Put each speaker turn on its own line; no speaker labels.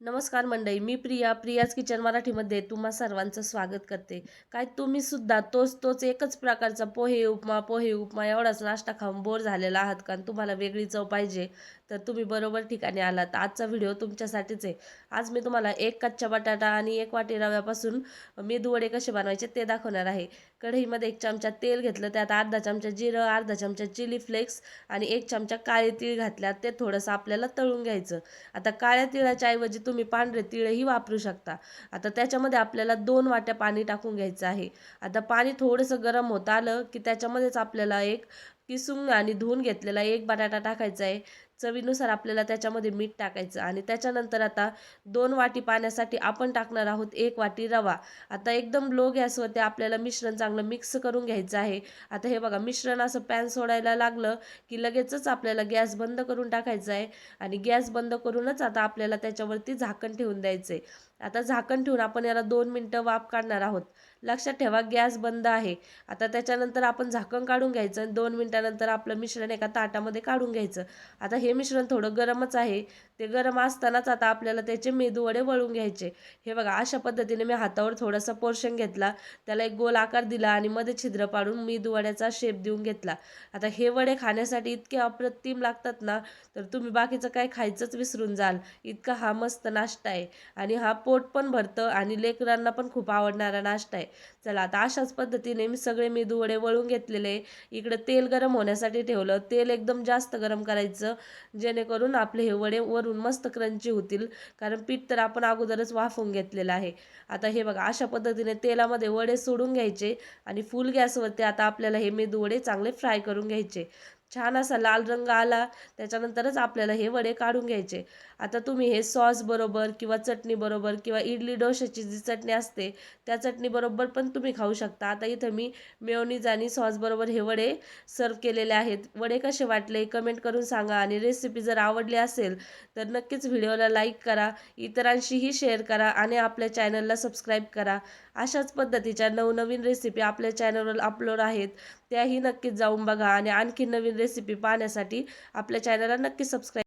नमस्कार मंडळी मी प्रिया प्रियाज किचन मराठीमध्ये तुम्हा सर्वांचं स्वागत करते. काय तुम्ही सुद्धा तोच तोच एकच प्रकारचा पोहे उपमा पोहे उपमा एवढाच नाश्ता खाऊन बोर झालेला आहात कारण तुम्हाला वेगळी चव पाहिजे तर तुम्ही बरोबर ठिकाणी आलात. आजचा व्हिडिओ तुमच्यासाठीच आहे. आज मी तुम्हाला एक कच्चा बटाटा आणि एक वाटी रव्यापासून मेदूवडे कसे बनवायचे ते दाखवणार आहे. कढईमध्ये एक चमचा तेल घेतलं त्यात अर्धा चमचा जिरं अर्धा चमचा चिली फ्लेक्स आणि एक चमचा काळे तीळ घातल्यात ते थोडंसं आपल्याला तळून घ्यायचं. आता काळ्या तिळाच्या ऐवजी तुम्ही पांढरे तिळही वापरू शकता. आता त्याच्यामध्ये आपल्याला दोन वाट्या पाणी टाकून घ्यायचं आहे. आता पाणी थोडंसं गरम होत आलं की त्याच्यामध्येच आपल्याला एक किसून आणि धुवून घेतलेला एक बटाटा टाकायचा आहे. चवीनुसार आपल्याला त्याच्यामध्ये मीठ टाकायचं आणि त्याच्यानंतर आता दोन वाटी पाण्यासाठी आपण टाकणार आहोत एक वाटी रवा. आता एकदम लो गॅसवरती आपल्याला मिश्रण चांगलं मिक्स करून घ्यायचं आहे. आता हे बघा मिश्रण असं पॅन सोडायला लागलं की लगेचच आपल्याला गॅस बंद करून टाकायचा आहे आणि गॅस बंद करूनच आता आपल्याला त्याच्यावरती झाकण ठेवून द्यायचं आहे. आता झाकण ठेवून आपण याला दोन मिनटं वाफ काढणार आहोत. लक्षात ठेवा गॅस बंद आहे. आता त्याच्यानंतर आपण झाकण काढून घ्यायचं आणि दोन मिनटानंतर आपलं मिश्रण एका ताटामध्ये काढून घ्यायचं. आता हे मिश्रण थोडं गरमच आहे. ते गरम असतानाच आता आपल्याला त्याचे मेदूवडे वळून घ्यायचे. हे बघा अशा पद्धतीने मी हातावर थोडासा पोर्शन घेतला. त्याला एक गोल आकार दिला आणि मध्ये छिद्र पाडून मेदूवड्याचा शेप देऊन घेतला. आता हे वडे खाण्यासाठी इतके अप्रतिम लागतात ना तर तुम्ही बाकीचं काय खायचंच विसरून जाल. इतका हा मस्त नाश्ता आहे. आणि हा पोट पण भरतं आणि लेकरांना पण खूप आवडणारा नाश्ता आहे. चला आता अशाच पद्धतीने मी सगळे मेदूवडे वळून घेतलेले इकडं तेल गरम होण्यासाठी ठेवलं. तेल एकदम जास्त गरम करायचं. जेणेकरून आपले हे वडे वरून मस्त क्रंची होतील. कारण पीठ तर आपण अगोदरच वाफवून घेतलेलं आहे. आता हे बघा अशा पद्धतीने तेलामध्ये वडे सोडून घ्यायचे आणि फुल गॅसवरती आता आपल्याला हे मेदू वडे चांगले फ्राय करून घ्यायचे. छान असा लाल रंग आला त्याच्यानंतरच आपल्याला हे वडे काढून घ्यायचे. आता तुम्ही हे सॉस बरोबर किंवा चटणी बरोबर किंवा इडली डोशाची जी चटणी असते त्या चटणी बरोबर पण तुम्ही खाऊ शकता. आता इथं मी मेवनीज आणि सॉस बरोबर हे वडे सर्व केलेले आहेत. वडे कसे वाटले कमेंट करून सांगा आणि रेसिपी जर आवडली असेल तर नक्कीच व्हिडिओला लाईक करा इतरांशीही शेअर करा आणि आपल्या चॅनलला सबस्क्राईब करा. अशाच पद्धतीच्या नवनवीन रेसिपी आपल्या चॅनलवर अपलोड आहेत. त्याही नक्कीच जाऊन बघा आणि आणखी नवीन रेसिपी पाहण्यासाठी आपल्या चॅनलला नक्की सबस्क्राईब